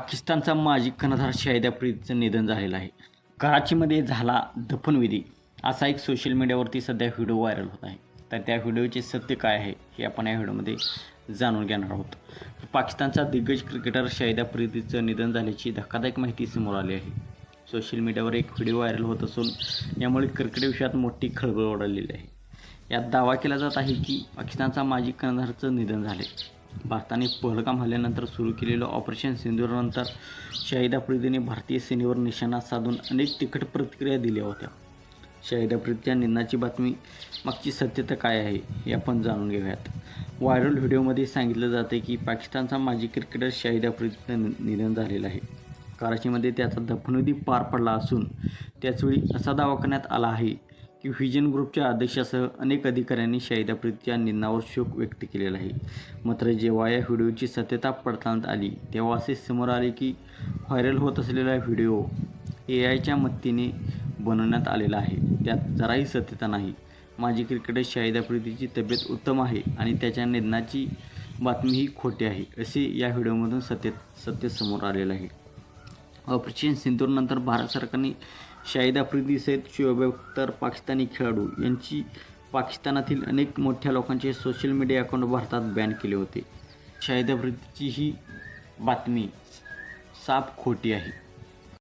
पाकिस्तानचा माजी कर्णधार शाहिद आफ्रिदीचं निधन झालेलं आहे. कराचीमध्ये झाला दफनविधी. असा एक सोशल मीडियावरती सध्या व्हिडिओ व्हायरल होत आहे. तर त्या व्हिडिओचे सत्य काय आहे हे आपण या व्हिडिओमध्ये जाणून घेणार आहोत. पाकिस्तानचा दिग्गज क्रिकेटर शाहिद आफ्रिदीचं निधन झाल्याची धक्कादायक माहिती समोर आली आहे. सोशल मीडियावर एक व्हिडिओ व्हायरल होत असून यामुळे क्रिकेट विषयात मोठी खळबळ उडालेली आहे. यात दावा केला जात आहे की पाकिस्तानचा माजी कर्णधारचं निधन झाले. भारताने पहलगाम हल्ल्यानंतर सुरू केलेलं ऑपरेशन सिंदूरनंतर शाहिद आफ्रिदीने भारतीय सेनेवर निशाणा साधून अनेक तिखट प्रतिक्रिया दिल्या होत्या. शाहिद आफ्रिदीच्या निंदाची बातमी मागची सत्यता काय आहे हे आपण जाणून घेऊयात. व्हायरल व्हिडिओमध्ये सांगितलं जाते की पाकिस्तानचा माजी क्रिकेटर शाहिद आफ्रिदीचं नि- निधन झालेलं आहे. कराचीमध्ये त्याचा दफनविधी पार पडला असून त्याचवेळी असा दावा करण्यात आला आहे की व्हिजन ग्रुपच्या अध्यक्षासह अनेक अधिकाऱ्यांनी शाहिद प्रीतच्या निधनावर शोक व्यक्त केलेला आहे. मात्र जेव्हा या व्हिडिओची सत्यता पडताळण्यात आली तेव्हा असे समोर आले की व्हायरल होत असलेला व्हिडिओ ए आयच्या मदतीने बनवण्यात आलेला आहे. त्यात जराही सत्यता नाही. माजी क्रिकेटर शाहिद प्रीतीची तब्येत उत्तम आहे आणि त्याच्या निधनाची बातमीही खोटी आहे असे या व्हिडिओमधून सत्य सत्य समोर आलेलं आहे. ऑपरेशन सिंदूरनंतर भारत सरकारने शाहिद आफ्रिदीसहित शोएब अख्तर पाकिस्तानी खेळाडू यांची पाकिस्तानातील अनेक मोठ्या लोकांचे सोशल मीडिया अकाउंट भारतात बॅन केले होते. शाहिद आफ्रिदीची ही बातमी साफ खोटी आहे.